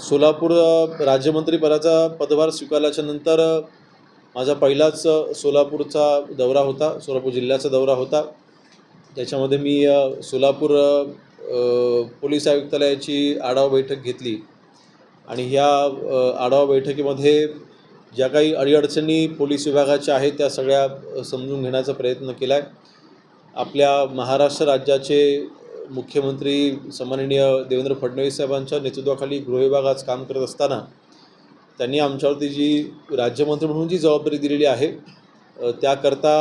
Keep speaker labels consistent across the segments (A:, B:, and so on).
A: सोलापूर राज्यमंत्रीपदाचा पदभार स्वीकारल्याच्या नंतर माझा पहिलाच सोलापूरचा दौरा होता सोलापूर जिल्ह्याचा दौरा होता. त्याच्यामध्ये मी सोलापूर पोलीस आयुक्तालयाची आढावा बैठक घेतली. आणि ह्या आढावा बैठकीमध्ये ज्या काही अडीअडचणी पोलीस विभागाच्या आहेत त्या सगळ्या समजून घेण्याचा प्रयत्न केला आहे आपल्या महाराष्ट्र राज्याचे मुख्यमंत्री सन्माननीय देवेंद्र फडणवीस साहेबांच्या नेतृत्वाखाली गृहविभाग आज काम करत असताना त्यांनी आमच्यावरती जी राज्यमंत्री म्हणून जी जबाबदारी दिलेली आहे त्याकरता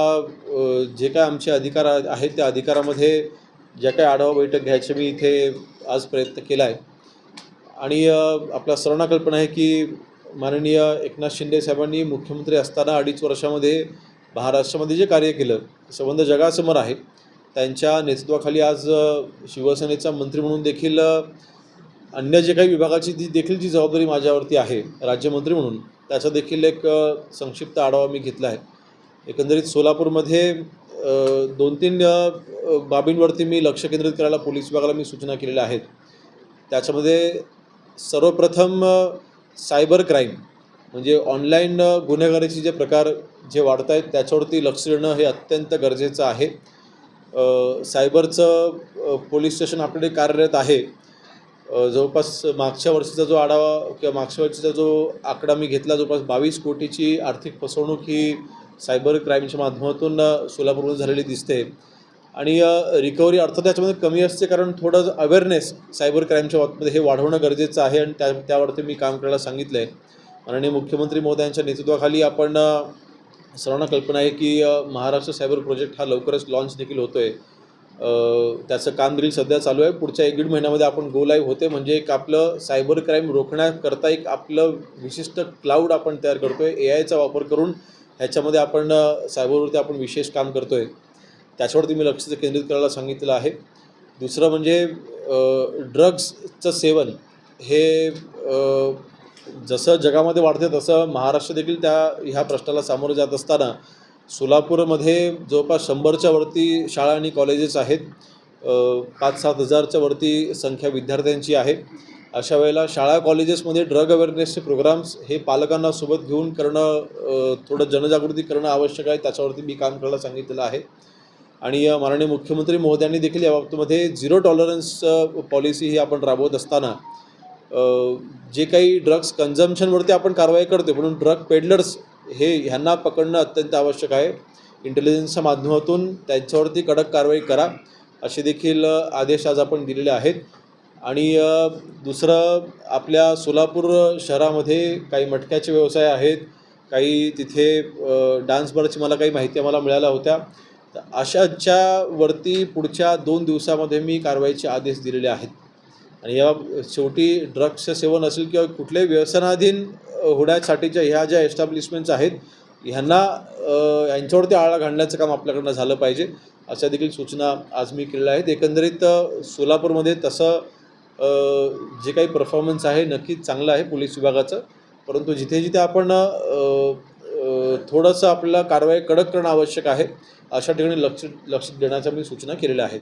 A: जे काय आमचे अधिकार आहेत त्या अधिकारामध्ये ज्या काही आढावा बैठक घ्यायचे मी इथे आज प्रयत्न केला आहे. आणि आपला आपल्या सर्वांना कल्पना आहे की माननीय एकनाथ शिंदे साहेबांनी मुख्यमंत्री असताना अडीच वर्षामध्ये महाराष्ट्रामध्ये जे कार्य केलं संबंध जगासमोर आहे त्यांच्या नेतृत्वाखाली आज शिवसेनेचा मंत्री म्हणून देखील अन्य जे काही विभागाची जी देखील जी जबाबदारी माझ्यावरती आहे राज्यमंत्री म्हणून त्याचा देखील एक संक्षिप्त आढावा मी घेतला आहे. एकंदरीत सोलापूरमध्ये दोन तीन बाबींवरती मी लक्ष केंद्रित करायला पोलीस विभागाला मी सूचना केलेल्या आहेत. त्याच्यामध्ये सर्वप्रथम सायबर क्राईम म्हणजे ऑनलाईन गुन्हेगारीचे जे प्रकार जे वाढत आहेत त्याच्यावरती लक्ष देणं हे अत्यंत गरजेचं आहे. सायबरचं पोलीस स्टेशन आपल्याकडे कार्यरत आहे. जवळपास मागच्या वर्षीचा जो आढावा किंवा मागच्या वर्षीचा जो आकडा मी घेतला जवळपास बावीस कोटीची आर्थिक फसवणूक ही सायबर क्राईमच्या माध्यमातून सोलापूरमध्ये झालेली दिसते. आणि रिकव्हरी अर्थात त्याच्यामध्ये कमी असते कारण थोडं अवेअरनेस सायबर क्राईमच्या बाबतीमध्ये हे वाढवणं गरजेचं आहे आणि त्या त्यावरती मी काम करायला सांगितलं आहे माननीय मुख्यमंत्री महोदयांच्या नेतृत्वाखाली आपण सर्वांना कल्पना आहे की महाराष्ट्र सायबर प्रोजेक्ट हा लवकरच लॉन्च देखील होतो आहे त्याचं काम देखील सध्या चालू आहे. पुढच्या एक दीड महिन्यामध्ये आपण गो लाईव्ह होते. म्हणजे एक आपलं सायबर क्राईम रोखण्याकरता एक आपलं विशिष्ट क्लाउड आपण तयार करतो आहे ए आयचा वापर करून ह्याच्यामध्ये आपण सायबरवरती आपण विशेष काम करतो आहे त्याच्यावरती मी लक्ष केंद्रित करायला सांगितलं आहे. दुसरं म्हणजे ड्रग्सचं सेवन हे जसं जगामध्ये वाढते तसं महाराष्ट्र देखील त्या ह्या प्रश्नाला सामोरं जात असताना सोलापूरमध्ये जवळपास शंभरच्या वरती शाळा आणि कॉलेजेस आहेत. पाच सात हजारच्या वरती संख्या विद्यार्थ्यांची आहे. अशा वेळेला शाळा कॉलेजेसमध्ये ड्रग अवेअरनेसचे प्रोग्राम्स हे पालकांना सोबत घेऊन करणं थोडं जनजागृती करणं आवश्यक आहे. त्याच्यावरती मी काम करायला सांगितलेलं आहे. आणि माननीय मुख्यमंत्री महोदयांनी देखील या बाबतीमध्ये झिरो टॉलरन्स पॉलिसी ही आपण राबवत असताना जे काही ड्रग्स कन्झम्पशनवरती आपण कारवाई करतो म्हणून ड्रग पेडलर्स हे ह्यांना पकडणं अत्यंत आवश्यक आहे. इंटेलिजन्सच्या माध्यमातून त्यांच्यावरती कडक कारवाई करा असे देखील आदेश आज आपण दिलेले आहेत. आणि दुसरं आपल्या सोलापूर शहरामध्ये काही मटक्याचे व्यवसाय आहेत काही तिथे डान्स बारची मला काही माहिती आम्हाला मिळाल्या होत्या. तर अशाच्यावरती पुढच्या दोन दिवसामध्ये मी कारवाईचे आदेश दिलेले आहेत. आणि या शेवटी ड्रग्सचं सेवन असेल किंवा कुठल्याही व्यसनाधीन होण्यासाठीच्या ह्या ज्या एस्टॅब्लिशमेंट्स आहेत ह्यांना यांच्यावरती आळा घालण्याचं काम आपल्याकडनं झालं पाहिजे अशा देखील सूचना आज मी केलेल्या आहेत. एकंदरीत सोलापूरमध्ये तसं जे काही परफॉर्मन्स आहे नक्कीच चांगलं आहे पोलीस विभागाचं. परंतु जिथे जिथे आपण थोडंसं आपल्याला कारवाई कडक करणं आवश्यक आहे अशा ठिकाणी लक्ष लक्ष देण्याच्या मी सूचना केलेल्या आहेत.